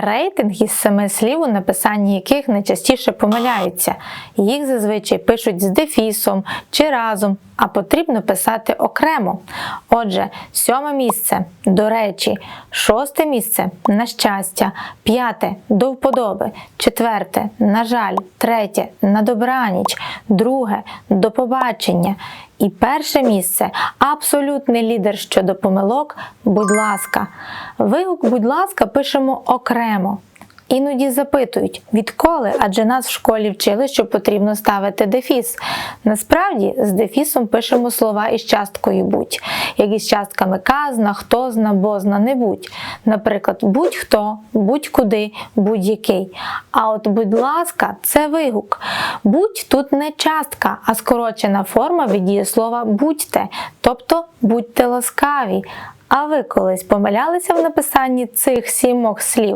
рейтинг із семи слів, у написанні яких найчастіше помиляються. Їх зазвичай пишуть з дефісом чи разом, а потрібно писати окремо. Отже, сьоме місце до речі, шосте місце на щастя, п'яте до вподоби, четверте на жаль, третє на добраніч, друге до побачення. І перше місце абсолютний лідер щодо помилок. Будь ласка. Вигук, будь ласка, пишемо окремо. Іноді запитують, відколи, адже нас в школі вчили, що потрібно ставити дефіс. Насправді з дефісом пишемо слова із часткою будь, як із частками казна, хто зна, бозна, не будь. Наприклад, будь-хто, будь-куди, будь-який. А от, будь ласка, це вигук. Будь тут не частка, а скорочена форма від дієслова будьте, тобто будьте ласкаві. А ви колись помилялися в написанні цих сімох слів?